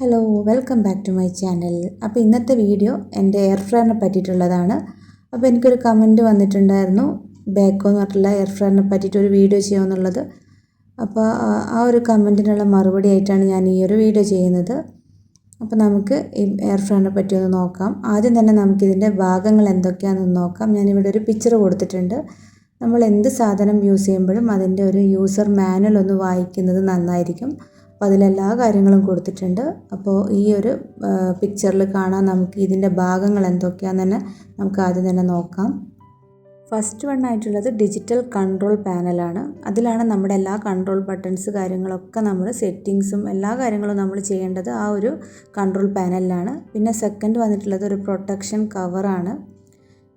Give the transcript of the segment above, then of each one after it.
Hello welcome back to my channel അപ്പോൾ ഇന്നത്തെ video എന്റെ എയർ ഫ്രയറിനെ പറ്റിയിട്ടുള്ളതാണ്. അപ്പോൾ എനിക്കൊരു കമന്റ് വന്നിട്ടുണ്ടായിരുന്നു. ബേക്കോ എന്ന് പറഞ്ഞിട്ടുള്ള എയർ ഫ്രയറിനെ പറ്റിയിട്ട് ഒരു വീഡിയോ ചെയ്യുമെന്നുള്ളത്. അപ്പോൾ ആ- ഒരു കമന്റിനുള്ള മറുപടി ആയിട്ടാണ് ഞാൻ ഈ ഒരു വീഡിയോ ചെയ്യുന്നത്. അപ്പോൾ നമുക്ക് ഈ എയർ ഫ്രയറിനെ പറ്റി ഒന്ന് നോക്കാം. ആദ്യം തന്നെ നമുക്കിതിന്റെ ഭാഗങ്ങൾ എന്തൊക്കെയാണെന്ന് നോക്കാം. ഞാനിവിടെ ഒരു പിക്ചർ കൊടുത്തിട്ടുണ്ട്. നമ്മൾ എന്ത് സാധനം യൂസ് ചെയ്യുമ്പോഴും അതിന്റെ ഒരു യൂസർ മാനുവൽ ഒന്ന് വായിക്കുന്നത് നന്നായിരിക്കും. അപ്പോൾ അതിലെല്ലാ കാര്യങ്ങളും കൊടുത്തിട്ടുണ്ട്. അപ്പോൾ ഈ ഒരു പിക്ചറിൽ കാണാൻ നമുക്ക് ഇതിന്റെ ഭാഗങ്ങൾ എന്തൊക്കെയാണെന്ന് തന്നെ നമുക്ക് ആദ്യം തന്നെ നോക്കാം. ഫസ്റ്റ് വൺ ആയിട്ടുള്ളത് ഡിജിറ്റൽ കൺട്രോൾ പാനലാണ് അതിലാണ് നമ്മുടെ എല്ലാ കൺട്രോൾ ബട്ടൺസ് കാര്യങ്ങളൊക്കെ നമ്മൾ സെറ്റിങ്സും എല്ലാ കാര്യങ്ങളും നമ്മൾ ചെയ്യേണ്ടത് ആ ഒരു കൺട്രോൾ പാനലിലാണ് പിന്നെ സെക്കൻഡ് വന്നിട്ടുള്ളത് ഒരു പ്രൊട്ടക്ഷൻ കവറാണ്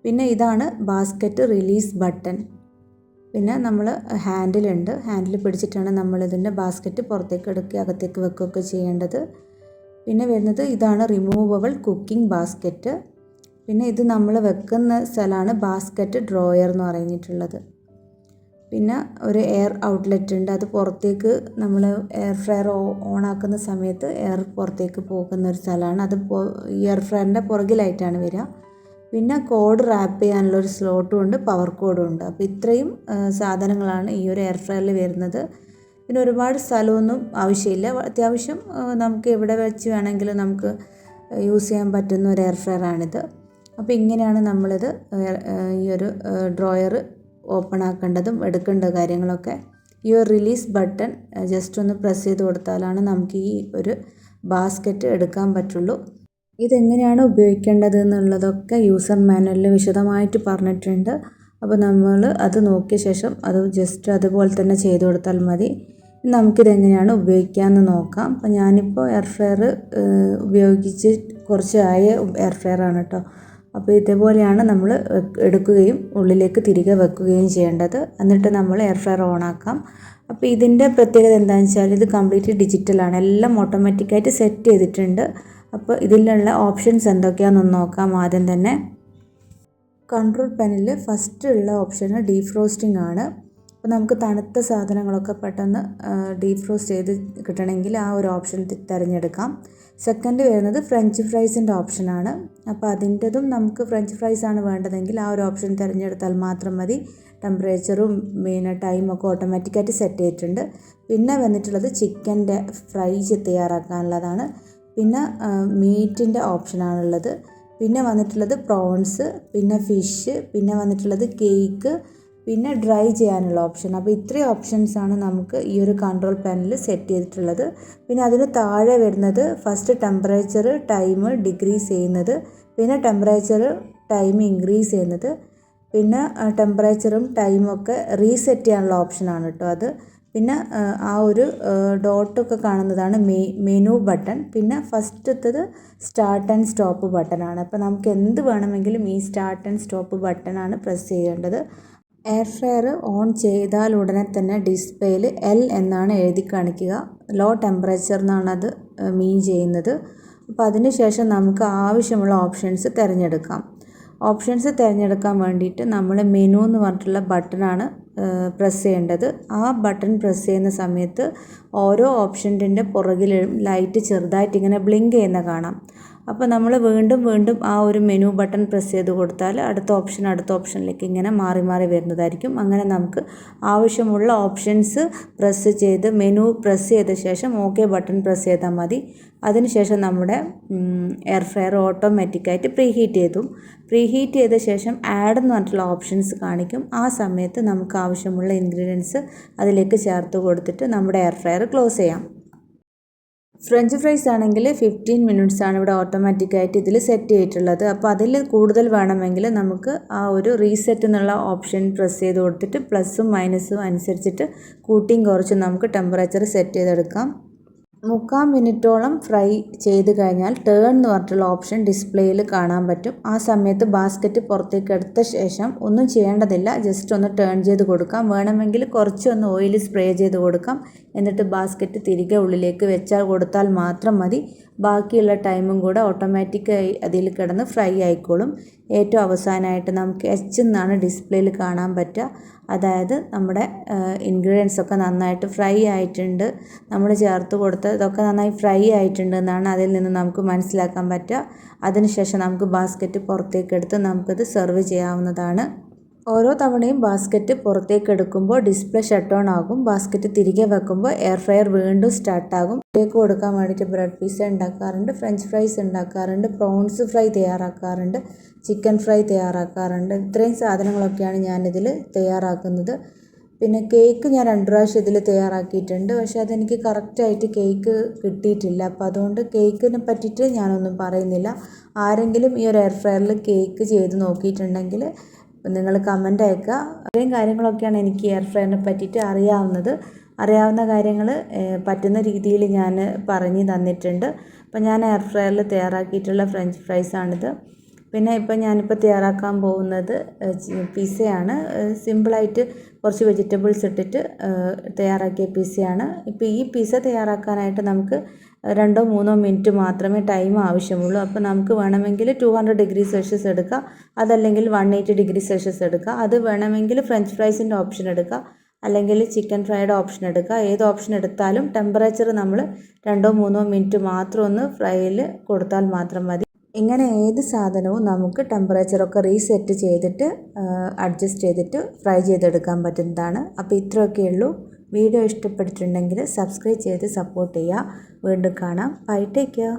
പിന്നെ ഇതാണ് ബാസ്ക്കറ്റ് റിലീസ് ബട്ടൺ പിന്നെ നമ്മൾ ഹാൻഡിലുണ്ട്. ഹാൻഡിൽ പിടിച്ചിട്ടാണ് നമ്മൾ ഇതിന്റെ ബാസ്ക്കറ്റ് പുറത്തേക്ക് എടുക്കുക അകത്തേക്ക് വെക്കുകയൊക്കെ ചെയ്യേണ്ടത്. പിന്നെ വരുന്നത് ഇതാണ് റിമൂവബിൾ കുക്കിംഗ് ബാസ്ക്കറ്റ് പിന്നെ ഇത് നമ്മൾ വെക്കുന്ന സ്ഥലമാണ് ബാസ്ക്കറ്റ് ഡ്രോയർ എന്ന് പറഞ്ഞിട്ടുള്ളത്. പിന്നെ ഒരു എയർ ഔട്ട്ലെറ്റ് ഉണ്ട്. അത് പുറത്തേക്ക് നമ്മൾ എയർ ഫ്രയർ ഓൺ ആക്കുന്ന സമയത്ത് എയർ പുറത്തേക്ക് പോകുന്ന ഒരു സ്ഥലമാണ്. അത് ഈ എയർ ഫ്രയറിന്റെ പുറകിലായിട്ടാണ് വരിക. പിന്നെ കോഡ് റാപ്പ് ചെയ്യാനുള്ള ഒരു സ്ലോട്ടും ഉണ്ട് പവർ കോഡും ഉണ്ട്. അപ്പോൾ ഇത്രയും സാധനങ്ങളാണ് ഈ ഒരു എയർ ഫ്രയറിൽ വരുന്നത്. പിന്നെ ഒരുപാട് സ്ഥലമൊന്നും ആവശ്യമില്ല. അത്യാവശ്യം നമുക്ക് എവിടെ വെച്ച് വേണമെങ്കിലും നമുക്ക് യൂസ് ചെയ്യാൻ പറ്റുന്ന ഒരു എയർ ഫ്രയറാണിത്. അപ്പോൾ ഇങ്ങനെയാണ് നമ്മളിത് ഈ ഒരു ഡ്രോയർ ഓപ്പൺ ആക്കേണ്ടതും എടുക്കേണ്ട കാര്യങ്ങളൊക്കെ. ഈ ഒരു റിലീസ് ബട്ടൺ ജസ്റ്റ് ഒന്ന് പ്രസ് ചെയ്ത് കൊടുത്താലാണ് നമുക്ക് ഈ ഒരു ബാസ്ക്കറ്റ് എടുക്കാൻ പറ്റുള്ളൂ. ഇതെങ്ങനെയാണ് ഉപയോഗിക്കേണ്ടത് എന്നുള്ളതൊക്കെ യൂസർ മാനുവലിൽ വിശദമായിട്ട് പറഞ്ഞിട്ടുണ്ട്. അപ്പോൾ നമ്മൾ അത് നോക്കിയ ശേഷം അത് ജസ്റ്റ് അതുപോലെ തന്നെ ചെയ്ത് കൊടുത്താൽ മതി. നമുക്കിതെങ്ങനെയാണ് ഉപയോഗിക്കാമെന്ന് നോക്കാം. അപ്പോൾ ഞാനിപ്പോൾ എയർ ഫ്രയർ ഉപയോഗിച്ച് കുറച്ചായ എയർ ഫ്രയർ ആണ് കേട്ടോ അപ്പോൾ ഇതേപോലെയാണ് നമ്മൾ എടുക്കുകയും ഉള്ളിലേക്ക് തിരികെ വെക്കുകയും ചെയ്യേണ്ടത്. എന്നിട്ട് നമ്മൾ എയർ ഫ്രയർ ഓണാക്കാം അപ്പോൾ ഇതിന്റെ പ്രത്യേകത എന്താണെന്ന് വെച്ചാൽ ഇത് കംപ്ലീറ്റ്ലി ഡിജിറ്റലാണ് എല്ലാം ഓട്ടോമാറ്റിക്കായിട്ട് സെറ്റ് ചെയ്തിട്ടുണ്ട്. അപ്പോൾ ഇതിലുള്ള ഓപ്ഷൻസ് എന്തൊക്കെയാണെന്ന് നോക്കാം ആദ്യം തന്നെ. കൺട്രോൾ പാനലിൽ ഫസ്റ്റ് ഉള്ള ഓപ്ഷൻ ഡീഫ്രോസ്റ്റിംഗ് ആണ്. അപ്പോൾ നമുക്ക് തണുത്ത സാധനങ്ങളൊക്കെ പെട്ടെന്ന് ഡീഫ്രോസ്റ്റ് ചെയ്ത് കിട്ടണമെങ്കിൽ ആ ഒരു ഓപ്ഷൻ തിരഞ്ഞെടുക്കാം. സെക്കൻഡ് വരുന്നത് ഫ്രഞ്ച് ഫ്രൈസിന്റെ ഓപ്ഷനാണ് അപ്പോൾ അതിന്റെതും നമുക്ക് ഫ്രഞ്ച് ഫ്രൈസ് ആണ് വേണ്ടതെങ്കിൽ ആ ഒരു ഓപ്ഷൻ തിരഞ്ഞെടുത്താൽ മാത്രം മതി. ടെമ്പറേച്ചറും പിന്നെ ടൈമൊക്കെ ഓട്ടോമാറ്റിക്കായിട്ട് സെറ്റ് ചെയ്തിട്ടുണ്ട്. പിന്നെ വന്നിട്ടുള്ളത് ചിക്കന്റെ ഫ്രൈ തയ്യാറാക്കാനുള്ളതാണ്. പിന്നെ മീറ്റിന്റെ ഓപ്ഷനാണുള്ളത്. പിന്നെ വന്നിട്ടുള്ളത് പ്രോൺസ് പിന്നെ ഫിഷ് പിന്നെ വന്നിട്ടുള്ളത് കേക്ക് പിന്നെ ഡ്രൈ ചെയ്യാനുള്ള ഓപ്ഷൻ. അപ്പോൾ ഇത്രയും ഓപ്ഷൻസാണ് നമുക്ക് ഈ ഒരു കൺട്രോൾ പാനലിൽ സെറ്റ് ചെയ്തിട്ടുള്ളത്. പിന്നെ അതിന് താഴെ വരുന്നത് ഫസ്റ്റ് ടെമ്പറേച്ചർ ടൈം ഡിക്രീസ് ചെയ്യുന്നത് പിന്നെ ടെമ്പറേച്ചർ ടൈം ഇൻക്രീസ് ചെയ്യുന്നത് പിന്നെ ടെമ്പറേച്ചറും ടൈമൊക്കെ റീസെറ്റ് ചെയ്യാനുള്ള ഓപ്ഷനാണ് കേട്ടോ അത്. പിന്നെ ആ, ഒരു ഡോട്ടൊക്കെ കാണുന്നതാണ് മെനു ബട്ടൺ പിന്നെ ഫസ്റ്റത്തത് സ്റ്റാർട്ട് ആൻഡ് സ്റ്റോപ്പ് ബട്ടണാണ് അപ്പോൾ നമുക്ക് എന്ത് വേണമെങ്കിലും ഈ സ്റ്റാർട്ട് ആൻഡ് സ്റ്റോപ്പ് ബട്ടണാണ് പ്രസ് ചെയ്യേണ്ടത്. എയർ ഫ്രയർ ഓൺ ചെയ്താൽ ഉടനെ തന്നെ ഡിസ്പ്ലേയിൽ എൽ എന്നാണ് എഴുതി കാണിക്കുക. ലോ ടെമ്പറേച്ചർ എന്നാണ് അത് മീൻ ചെയ്യുന്നത്. അപ്പോൾ അതിന് ശേഷം നമുക്ക് ആവശ്യമുള്ള ഓപ്ഷൻസ് തിരഞ്ഞെടുക്കാം. ഓപ്ഷൻസ് തിരഞ്ഞെടുക്കാൻ വേണ്ടിയിട്ട് നമ്മൾ മെനു എന്ന് പറഞ്ഞിട്ടുള്ള ബട്ടണാണ് പ്രസ് ചെയ്യേണ്ടത്. ആ ബട്ടൺ പ്രസ് ചെയ്യുന്ന സമയത്ത് ഓരോ ഓപ്ഷന്റെ പുറകിലും ലൈറ്റ് ചെറുതായിട്ട് ഇങ്ങനെ ബ്ലിങ്ക് ചെയ്യുന്ന കാണാം. അപ്പോൾ നമ്മൾ വീണ്ടും വീണ്ടും ആ ഒരു മെനു ബട്ടൺ പ്രസ് ചെയ്ത് കൊടുത്താൽ അടുത്ത ഓപ്ഷൻ അടുത്ത ഓപ്ഷനിലേക്ക് ഇങ്ങനെ മാറി മാറി വരുന്നതായിരിക്കും. അങ്ങനെ നമുക്ക് ആവശ്യമുള്ള ഓപ്ഷൻസ് പ്രസ് ചെയ്ത് മെനു പ്രസ് ചെയ്ത ശേഷം ഓക്കെ ബട്ടൺ പ്രസ് ചെയ്താൽ മതി. അതിനുശേഷം നമ്മുടെ എയർ ഫ്രയർ ഓട്ടോമാറ്റിക്കായിട്ട് പ്രീ ഹീറ്റ് ചെയ്തു. പ്രീ ഹീറ്റ് ചെയ്ത ശേഷം ആഡ് എന്ന് പറഞ്ഞിട്ടുള്ള ഓപ്ഷൻസ് കാണിക്കും. ആ സമയത്ത് നമുക്ക് ആവശ്യമുള്ള ഇൻഗ്രീഡിയൻസ് അതിലേക്ക് ചേർത്ത് കൊടുത്തിട്ട് നമ്മുടെ എയർ ഫ്രയർ ക്ലോസ് ചെയ്യാം. ഫ്രഞ്ച് ഫ്രൈസ് ആണെങ്കിൽ ഫിഫ്റ്റീൻ മിനിറ്റ്സ് ആണ് ഇവിടെ ഓട്ടോമാറ്റിക്കായിട്ട് ഇതിൽ സെറ്റ് ചെയ്തിട്ടുള്ളത്. അപ്പോൾ അതിൽ കൂടുതൽ വേണമെങ്കിൽ നമുക്ക് ആ ഒരു റീസെറ്റ് എന്നുള്ള ഓപ്ഷൻ പ്രസ് ചെയ്ത് കൊടുത്തിട്ട് പ്ലസും മൈനസും അനുസരിച്ചിട്ട് കൂട്ടിയും കുറച്ചും നമുക്ക് ടെമ്പറേച്ചർ സെറ്റ് ചെയ്തെടുക്കാം. മുക്കാൽ മിനിറ്റോളം ഫ്രൈ ചെയ്ത് കഴിഞ്ഞാൽ ടേൺ എന്ന് പറഞ്ഞിട്ടുള്ള ഓപ്ഷൻ ഡിസ്പ്ലേയിൽ കാണാൻ പറ്റും. ആ സമയത്ത് ബാസ്ക്കറ്റ് പുറത്തേക്ക് എടുത്ത ശേഷം ഒന്നും ചെയ്യേണ്ടതില്ല. ജസ്റ്റ് ഒന്ന് ടേൺ ചെയ്ത് കൊടുക്കാം. വേണമെങ്കിൽ കുറച്ച് ഒന്ന് ഓയിൽ സ്പ്രേ ചെയ്ത് കൊടുക്കാം. എന്നിട്ട് ബാസ്ക്കറ്റ് തിരികെ ഉള്ളിലേക്ക് വെച്ചാൽ കൊടുത്താൽ മാത്രം മതി. ബാക്കിയുള്ള ടൈമും കൂടെ ഓട്ടോമാറ്റിക്കായി അതിൽ കിടന്ന് ഫ്രൈ ആയിക്കോളും. ഏറ്റവും അവസാനമായിട്ട് നമുക്ക് എച്ച് എന്നാണ് ഡിസ്പ്ലേയിൽ കാണാൻ പറ്റുക. അതായത് നമ്മുടെ ഇൻഗ്രീഡിയൻസ് ഒക്കെ നന്നായിട്ട് ഫ്രൈ ആയിട്ടുണ്ട്. നമ്മൾ ചേർത്ത് കൊടുത്ത് ഇതൊക്കെ നന്നായി ഫ്രൈ ആയിട്ടുണ്ട് എന്നാണ് അതിൽ നിന്ന് നമുക്ക് മനസ്സിലാക്കാൻ പറ്റുക. അതിനുശേഷം നമുക്ക് ബാസ്ക്കറ്റ് പുറത്തേക്ക് എടുത്ത് നമുക്കത് സെർവ് ചെയ്യാവുന്നതാണ്. ഓരോ തവണയും ബാസ്ക്കറ്റ് പുറത്തേക്ക് എടുക്കുമ്പോൾ ഡിസ്പ്ലേ ഷട്ട് ഓൺ ആകും ബാസ്ക്കറ്റ് തിരികെ വെക്കുമ്പോൾ എയർ ഫ്രയർ വീണ്ടും സ്റ്റാർട്ടാകും. കേക്ക് കൊടുക്കാൻ വേണ്ടിയിട്ട് ബ്രെഡ് പീസ് ഉണ്ടാക്കാറുണ്ട് ഫ്രഞ്ച് ഫ്രൈസ് ഉണ്ടാക്കാറുണ്ട് പ്രോൺസ് ഫ്രൈ തയ്യാറാക്കാറുണ്ട് ചിക്കൻ ഫ്രൈ തയ്യാറാക്കാറുണ്ട്. ഇത്രയും സാധനങ്ങളൊക്കെയാണ് ഞാനിതിൽ തയ്യാറാക്കുന്നത്. പിന്നെ കേക്ക് ഞാൻ രണ്ട് പ്രാവശ്യം ഇതിൽ തയ്യാറാക്കിയിട്ടുണ്ട്. പക്ഷേ അതെനിക്ക് കറക്റ്റായിട്ട് കേക്ക് കിട്ടിയിട്ടില്ല. അപ്പോൾ അതുകൊണ്ട് കേക്കിനെ പറ്റിയിട്ട് ഞാനൊന്നും പറയുന്നില്ല. ആരെങ്കിലും ഈ ഒരു എയർ ഫ്രയറിൽ കേക്ക് ചെയ്ത് നോക്കിയിട്ടുണ്ടെങ്കിൽ നിങ്ങൾ കമന്റ് അയക്കുക. അത്രയും കാര്യങ്ങളൊക്കെയാണ് എനിക്ക് എയർ ഫ്രയറിനെ പറ്റിയിട്ട് അറിയാവുന്നത്. അറിയാവുന്ന കാര്യങ്ങൾ പറ്റുന്ന രീതിയിൽ ഞാൻ പറഞ്ഞു തന്നിട്ടുണ്ട്. അപ്പം ഞാൻ എയർ ഫ്രയറിൽ തയ്യാറാക്കിയിട്ടുള്ള ഫ്രഞ്ച് ഫ്രൈസ് ഫ്രൈസാണിത് പിന്നെ ഇപ്പം ഞാനിപ്പോൾ തയ്യാറാക്കാൻ പോകുന്നത് പിസയാണ് സിമ്പിളായിട്ട് കുറച്ച് വെജിറ്റബിൾസ് ഇട്ടിട്ട് തയ്യാറാക്കിയ പിസയാണ് ഇപ്പോൾ ഈ പിസ തയ്യാറാക്കാനായിട്ട് നമുക്ക് രണ്ടോ മൂന്നോ മിനിറ്റ് മാത്രമേ ടൈം ആവശ്യമുള്ളൂ. അപ്പോൾ നമുക്ക് വേണമെങ്കിൽ ടു ഹൺഡ്രഡ് ഡിഗ്രി സെൽഷ്യസ് എടുക്കുക അതല്ലെങ്കിൽ വൺ എയ്റ്റി ഡിഗ്രി സെൽഷ്യസ് എടുക്കുക അത് വേണമെങ്കിൽ ഫ്രഞ്ച് ഫ്രൈസിന്റെ ഓപ്ഷൻ എടുക്കുക അല്ലെങ്കിൽ ചിക്കൻ ഫ്രൈഡ് ഓപ്ഷൻ എടുക്കുക ഏത് ഓപ്ഷൻ എടുത്താലും ടെമ്പറേച്ചർ നമ്മൾ രണ്ടോ മൂന്നോ മിനിറ്റ് മാത്രം ഒന്ന് ഫ്രൈയിൽ കൊടുത്താൽ മാത്രം മതി. ഇങ്ങനെ ഏത് സാധനവും നമുക്ക് ടെമ്പറേച്ചറൊക്കെ റീസെറ്റ് ചെയ്തിട്ട് അഡ്ജസ്റ്റ് ചെയ്തിട്ട് ഫ്രൈ ചെയ്തെടുക്കാൻ പറ്റുന്നതാണ്. അപ്പോൾ ഇത്രയൊക്കെ ഉള്ളൂ. വീഡിയോ ഇഷ്ടപ്പെട്ടിട്ടുണ്ടെങ്കിൽ സബ്സ്ക്രൈബ് ചെയ്ത് സപ്പോർട്ട് ചെയ്യുക. വീണ്ടും കാണാം. Bye take care.